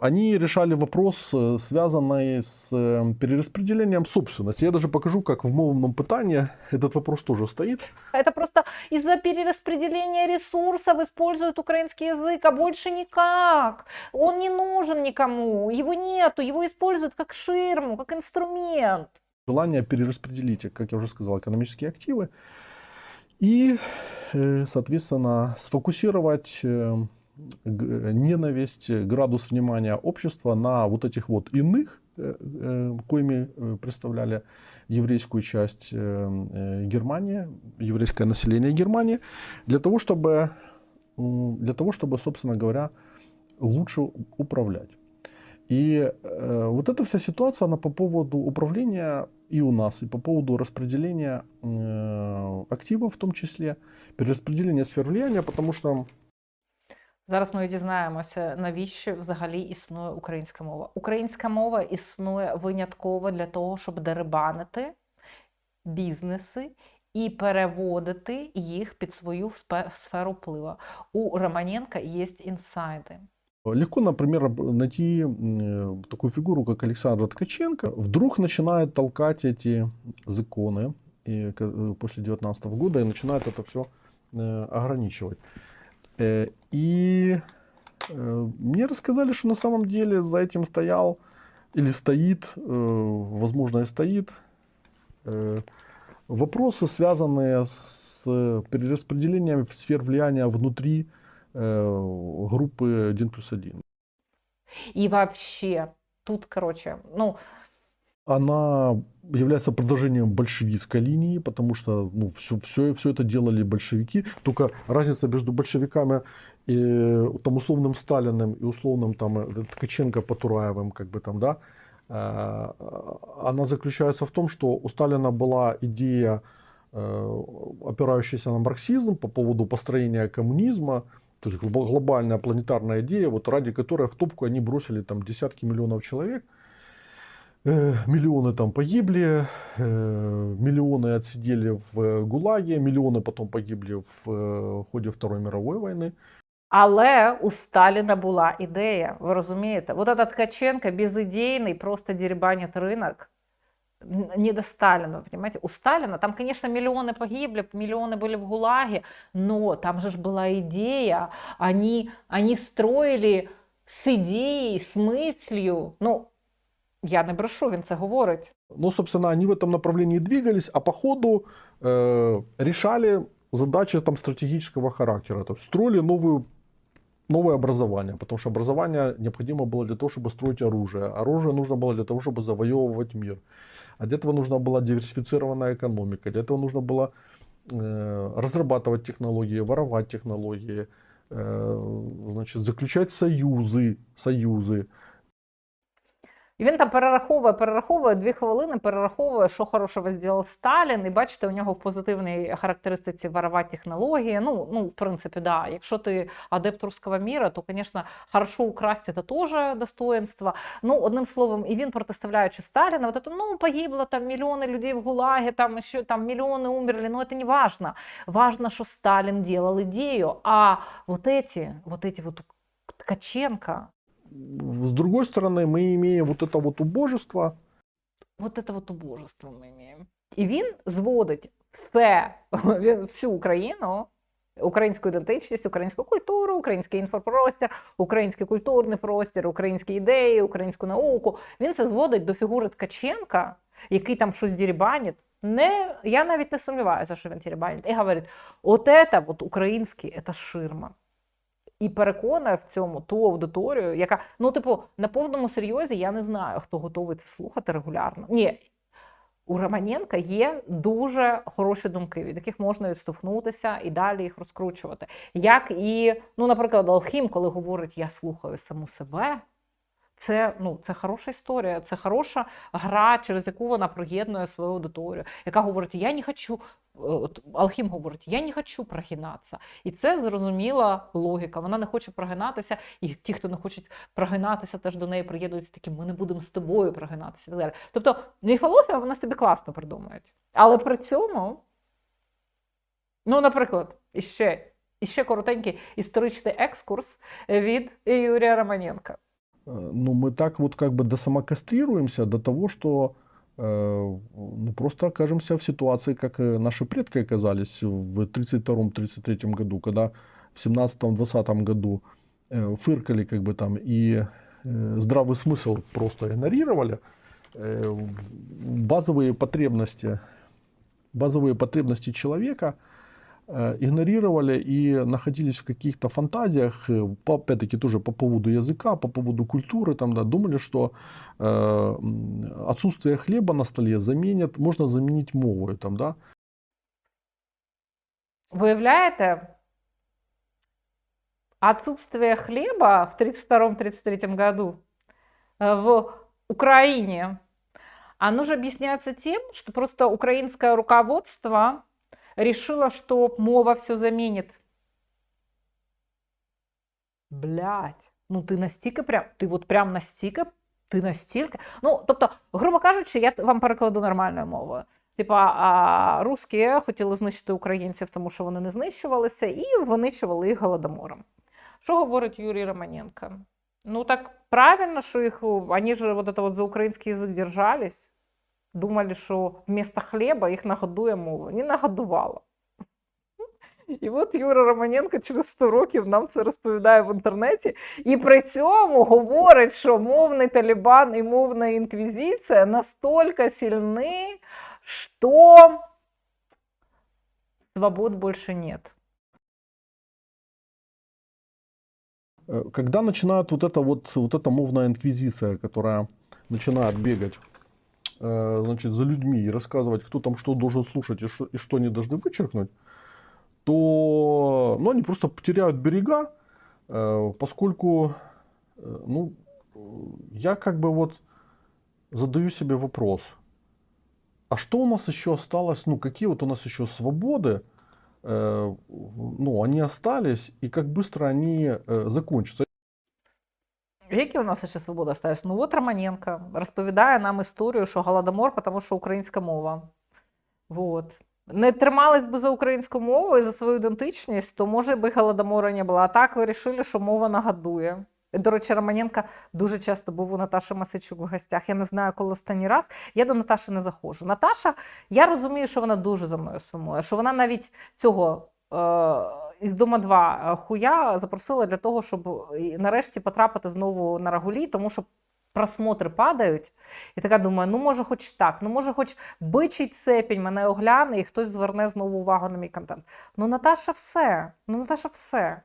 Они решали вопрос, э, связанный с э, перераспределением собственности. Я даже покажу, как в мовном питании этот вопрос тоже стоит. Это просто из-за перераспределения ресурсов используют украинский язык, а больше никак. Он не нужен никому, его нету, его используют как ширму, как инструмент. Желание перераспределить, как я уже сказал, экономические активы и, э, соответственно, сфокусировать э, г- ненависть, градус внимания общества на вот этих вот иных, э, э, коими э, представляли еврейскую часть э, э, Германии, еврейское население Германии, для того, чтобы, для того, чтобы, собственно говоря, лучше управлять. И э, вот эта вся ситуация, она по поводу управления и у нас, и по поводу распределения э, активов в том числе, перераспределения сфер влияния, потому что Зараз ми дізнаємося, навіщо взагалі існує українська мова. Українська мова існує винятково для того, щоб дерибанити бізнеси і переводити їх під свою спе- сферу впливу. У Романенка є інсайди. Легко, например, об- найти м, э, такую фигуру, как Александр Ткаченко, вдруг начинает толкать эти законы и, к- э, после 2019 года и начинает это все ограничивать. Э, И э, мне рассказали, что на самом деле за этим стоял или стоит, э, возможно, и стоит, вопросы, связанные с перераспределением сфер влияния внутри группы 1 плюс 1. І вообще, тут, коротше, ну, Она является продолжением большевистской линии, потому что ну, все, все, все это делали большевики. Только разница между большевиками и там, условным Сталиным и условным там, э, Ткаченко, Потураевым, как бы там, да, э, она заключается в том, что у Сталина была идея, э, опирающаяся на марксизм по поводу построения коммунизма, то есть глобальная планетарная идея, вот ради которой в топку они бросили там десятки миллионов человек. Э, Миллионы там погибли, э, миллионы отсидели в э, ГУЛАГе, миллионы потом погибли в э, ходе Второй мировой войны. Але у Сталіна була ідея, ви розумієте? Вот этот Ткаченко безидейний, просто деребанит рынок. Н- Не до Сталина, понимаете? У Сталина, там, конечно, миллионы погибли, миллионы были в ГУЛАГе, но там же ж была идея, они, они строили з ідеєю, з мислью. Ну, я не брешу, він це говорить. Ну, собственно, они в этом направлении двигались, а по ходу э, решали задачи там стратегического характера. То есть строили новую, новое образование, потому что образование необходимо было для того, чтобы строить оружие. Оружие нужно было для того, чтобы завоевывать мир. А для этого нужна была диверсифицированная экономика. Для этого нужно было э, разрабатывать технологии, воровать технологии, э, значит, заключать союзы, союзы. І він там перераховує, перераховує дві хвилини, перераховує, що хорошого зробив Сталін. І бачите, у нього в позитивній характеристиці ворова технології. Ну, ну, в принципі, да. Якщо ти адепт русского міра, то, звісно, хорошо украсть це теж достоинство. Ну, одним словом, і він, протиставляючи Сталіна, вот это, ну, погибло там мільйони людей в ГУЛАГе, там ще там мільйони умерли, ну, це не важно. Важно, що Сталін делал ідею, а вот эти, вот эти вот Ткаченко, С другой стороны, мы имеем вот это вот убожество, Вот это вот убожество ми маємо. І він зводить все, він- всю Україну, українську ідентичність, українську культуру, український інфопростір, український культурний простір, українські ідеї, українську науку. Він це зводить до фігури Ткаченка, який там щось дірібанить. Не, я навіть не сумніваюся, що він дірібанить. І говорить: от це от українське, це ширма. І переконує в цьому ту аудиторію, яка, ну, типу, на повному серйозі я не знаю, хто готовий це слухати регулярно. Ні, у Романенка є дуже хороші думки, від яких можна відштовхнутися і далі їх розкручувати. Як і, ну, наприклад, Алхім, коли говорить Я слухаю саму себе. Це, ну, це хороша історія, це хороша гра, через яку вона приєднує свою аудиторію, яка говорить: Я не хочу. е, От Алхім говорить, я не хочу прогинатися. І це зрозуміла логіка. Вона не хоче прогинатися, і ті, хто не хочуть прогинатися, теж до неї приєднуються такі, ми не будемо з тобою прогинатися і так далі. Тобто міфологію вона собі класно придумують. Але при цьому, ну, наприклад, іще, іще коротенький історичний екскурс від Юрія Романенка. э, ну, мы так вот как бы досамокастрируемся до того, что э, ну, просто окажемся в ситуации, как наши предки оказались в 1932-1933 году, когда в 1917-1920 году э, фыркали как бы там и э, здравый смысл просто игнорировали, э, базовые потребности, базовые потребности человека э, игнорировали и находились в каких-то фантазиях, э, опять-таки тоже по поводу языка, по поводу культуры, там, да, думали, что э, отсутствие хлеба на столе заменят, можно заменить мовою, там, да, Виявляєте, отсутствие хлеба в 1932-1933 году э, в Украине, оно же объясняется тем, что просто украинское руководство решило, что мова все заменит. Блять, ну ти настільки прям, ти от прям настільки, ти настільки. Ну, тобто, грубо кажучи, я вам перекладу нормальною мовою. Типа, а русські хотіли знищити українців, тому що вони не знищувалися, і винищували їх голодомором. Що говорить Юрій Романенко? Ну так правильно, що їх, вони ж вот это вот за український язик держались, думали, що вместо хліба їх нагодує мова. Не нагодувала. І от Юра Романенко через 100 років нам це розповідає в інтернеті, і при цьому говорить, що мовний Талібан і мовна інквізиція настільки сильні, що свобод більше нет. Э, Когда начинает вот эта вот, вот эта мовная инквизиция, которая начинает бегать э, значит, за людьми и рассказывать, кто там что должен слушать и что, и что они должны вычеркнуть, то ну, они просто потеряют берега, э, поскольку э, ну, э, я как бы вот задаю себе вопрос, а что у нас еще осталось, ну какие вот у нас еще свободы, э, ну они остались, и как быстро они э, закончатся. Які у нас ще свобода сталась? Ну от Романенко розповідає нам історію, що голодомор, тому що українська мова. Вот. Не тримались би за українську мову і за свою ідентичність, то може би голодомора не було. А так вирішили, що мова нагадує. До речі, Романенко дуже часто був у Наташі Масичук в гостях. Я не знаю, коли останній раз. Я до Наташі не заходжу. Наташа, я розумію, що вона дуже за мною сумує, що вона навіть цього е, із Дома 2 хуя запросила для того, щоб нарешті потрапити знову на Рагулі, тому що просмотри падають. І така думаю, ну може, хоч так, ну може, хоч бичий цепінь мене огляне, і хтось зверне знову увагу на мій контент. Ну, Наташа, все. Ну, Наташа, все.